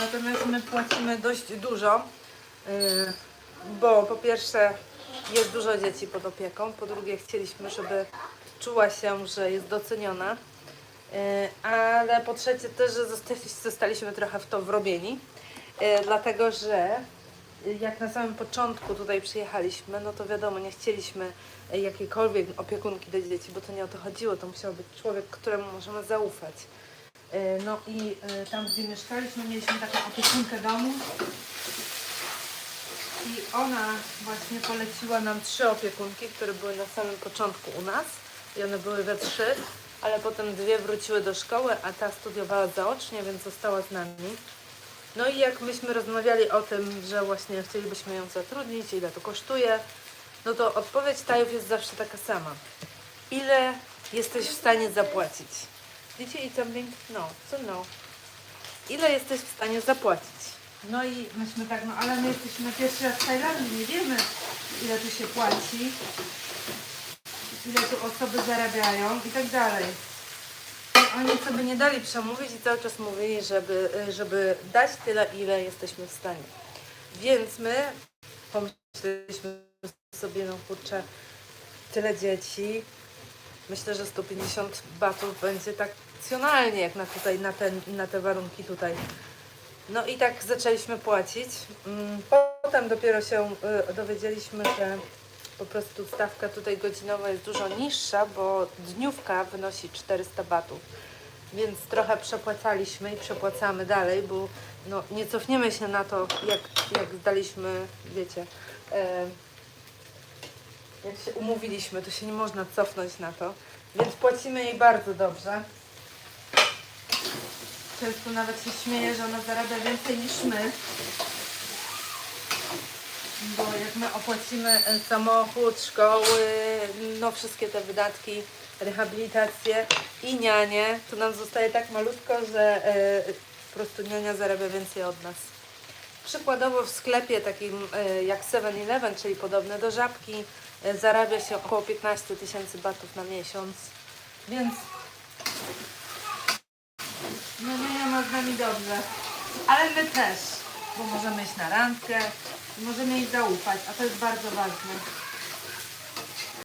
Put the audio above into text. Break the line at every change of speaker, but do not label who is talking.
Natomiast my płacimy dość dużo, yy, bo po pierwsze jest dużo dzieci pod opieką, po drugie chcieliśmy, żeby czuła się, że jest doceniona, yy, ale po trzecie też, że zostali, zostaliśmy trochę w to wrobieni, yy, dlatego że jak na samym początku tutaj przyjechaliśmy, no to wiadomo, nie chcieliśmy jakiejkolwiek opiekunki dla dzieci, bo to nie o to chodziło, to musiał być człowiek, któremu możemy zaufać. E, No i e, tam, gdzie mieszkaliśmy, mieliśmy taką opiekunkę domu. I ona właśnie poleciła nam trzy opiekunki, które były na samym początku u nas. I one były we trzy, ale potem dwie wróciły do szkoły, a ta studiowała zaocznie, więc została z nami. No i jak myśmy rozmawiali o tym, że właśnie chcielibyśmy ją zatrudnić, ile to kosztuje, no to odpowiedź Tajów jest zawsze taka sama. Ile jesteś w stanie zapłacić? Did you eat something? No. So no. Ile jesteś w stanie zapłacić? No i myśmy tak, no ale my jesteśmy pierwszy raz w Tajlandii, nie wiemy ile tu się płaci, ile tu osoby zarabiają i tak dalej. I oni sobie nie dali przemówić i cały czas mówili, żeby, żeby dać tyle, ile jesteśmy w stanie. Więc my pomyśleliśmy sobie, no kurczę, tyle dzieci, Myślę, że 150 batów będzie tak racjonalnie, jak na, tutaj, na, ten, na te warunki tutaj. No i tak zaczęliśmy płacić. Mm, Potem dopiero się y, dowiedzieliśmy, że po prostu stawka tutaj godzinowa jest dużo niższa, bo dniówka wynosi 400 batów. Więc trochę przepłacaliśmy i przepłacamy dalej, bo no, nie cofniemy się na to, jak, jak zdaliśmy, wiecie, e, jak się umówiliśmy, to się nie można cofnąć na to, więc płacimy jej bardzo dobrze. Często nawet się śmieje, że ona zarabia więcej niż my. Bo jak my opłacimy e, samochód, szkoły, no wszystkie te wydatki, rehabilitację i nianie, to nam zostaje tak malutko, że e, po prostu niania zarabia więcej od nas. Przykładowo w sklepie takim e, jak 7-Eleven, czyli podobne do żabki, zarabia się około 15 tysięcy batów na miesiąc. Więc no z nami dobrze. Ale my też, bo możemy iść na randkę, możemy jej zaufać, a to jest bardzo ważne.